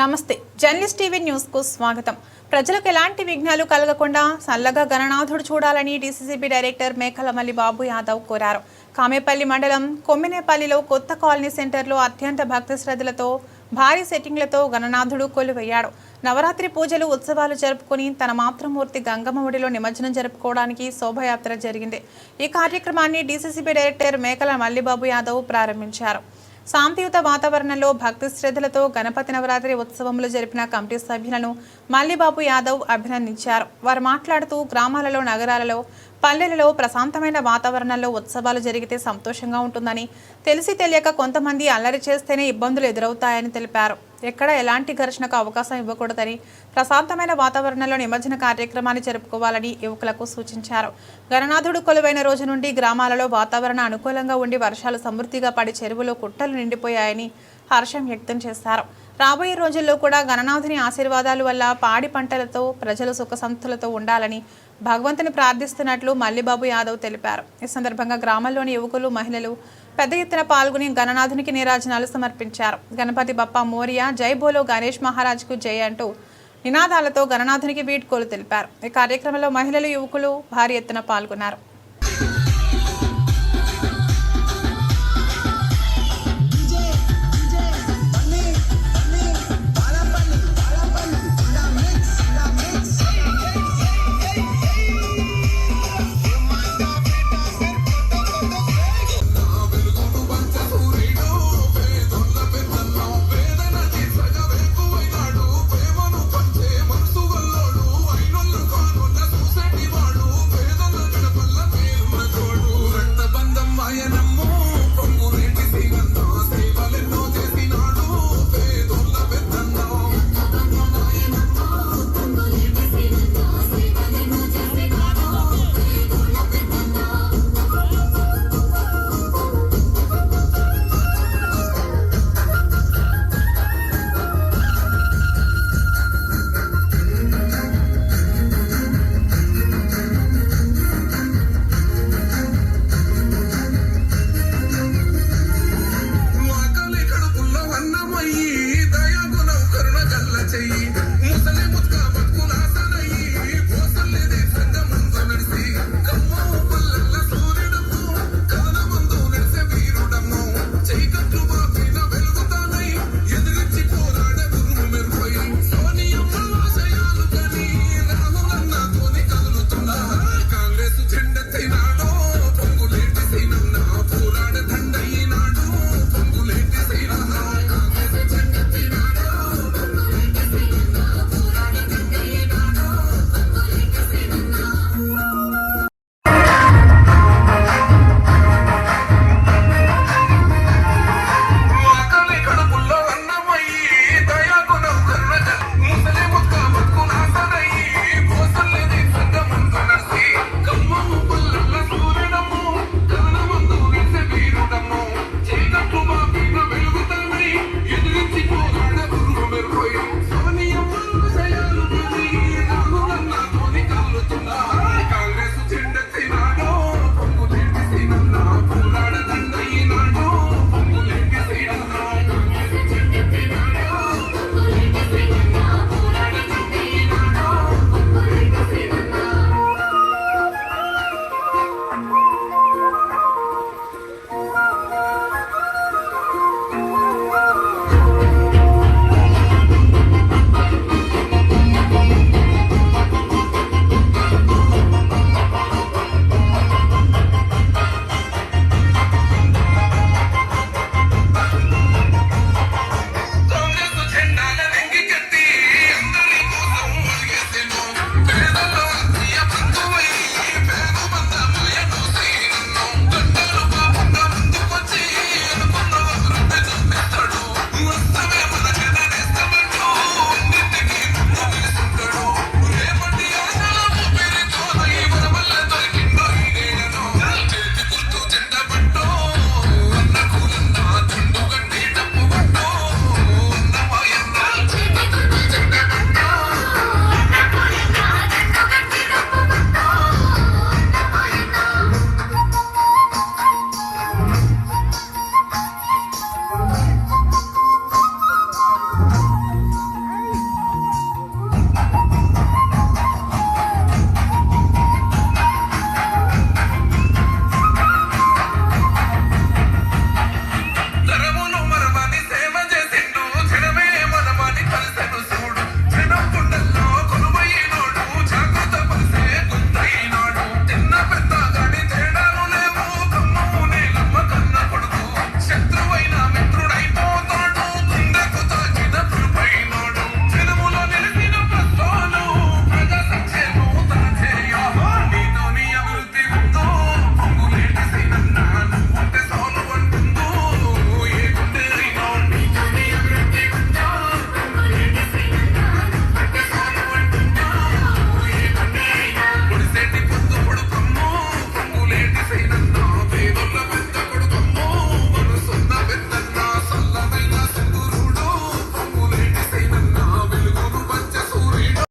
నమస్తే. Journalist TV న్యూస్కు స్వాగతం. ప్రజలకు ఎలాంటి విఘ్నాలు కలగకుండా చల్లగా గణనాథుడు చూడాలని డీసీసీబీ డైరెక్టర్ మేకలమల్లి బాబు యాదవ్ కోరారు. కామేపల్లి మండలం కొమ్మినేపల్లిలో కొత్త కాలనీ సెంటర్లో అత్యంత భక్తి శ్రద్ధలతో భారీ సెట్టింగ్లతో గణనాథుడు కొలువయ్యాడు. నవరాత్రి పూజలు ఉత్సవాలు జరుపుకుని తన మాతృమూర్తి గంగమ్మ ఒడిలో నిమజ్జనం జరుపుకోవడానికి శోభయాత్ర జరిగింది. ఈ కార్యక్రమాన్ని డీసీసీబీ డైరెక్టర్ మేకల మల్లిబాబు యాదవ్ ప్రారంభించారు. శాంతియుత వాతావరణంలో భక్తి శ్రద్ధలతో గణపతి నవరాత్రి ఉత్సవములు జరిపిన కమిటీ సభ్యులను మల్లిబాబు యాదవ్ అభినందించారు. వారు మాట్లాడుతూ గ్రామాలలో నగరాలలో పల్లెలలో ప్రశాంతమైన వాతావరణంలో ఉత్సవాలు జరిగితే సంతోషంగా ఉంటుందని తెలిసి తెలియక కొంతమంది అల్లరి చేస్తేనే ఇబ్బందులు ఎదురవుతాయని తెలిపారు. ఎక్కడ ఎలాంటి ఘర్షణకు అవకాశం ఇవ్వకూడదని ప్రశాంతమైన వాతావరణంలో నిమజ్జన కార్యక్రమాన్ని జరుపుకోవాలని యువకులకు సూచించారు. గణనాథుడు కొలువైన రోజు నుండి గ్రామాలలో వాతావరణం అనుకూలంగా ఉండి వర్షాలు సమృద్ధిగా పడి చెరువులో కుట్టలు నిండిపోయాయని హర్షం వ్యక్తం చేశారు. రాబోయే రోజుల్లో కూడా గణనాథుని ఆశీర్వాదాలు వల్ల పాడి పంటలతో ప్రజలు సుఖసంతులతో ఉండాలని భగవంతుని ప్రార్థిస్తున్నట్లు మల్లిబాబు యాదవ్ తెలిపారు. ఈ సందర్భంగా గ్రామంలోని యువకులు మహిళలు పెద్ద ఎత్తున పాల్గొని గణనాథునికి నీరాజనాలు సమర్పించారు. గణపతి బప్ప మోరియా జై బోలో గణేష్ మహారాజ్కు జై అంటూ నినాదాలతో గణనాథునికి వీడ్కోలు తెలిపారు. ఈ కార్యక్రమంలో మహిళలు యువకులు భారీ ఎత్తున పాల్గొన్నారు.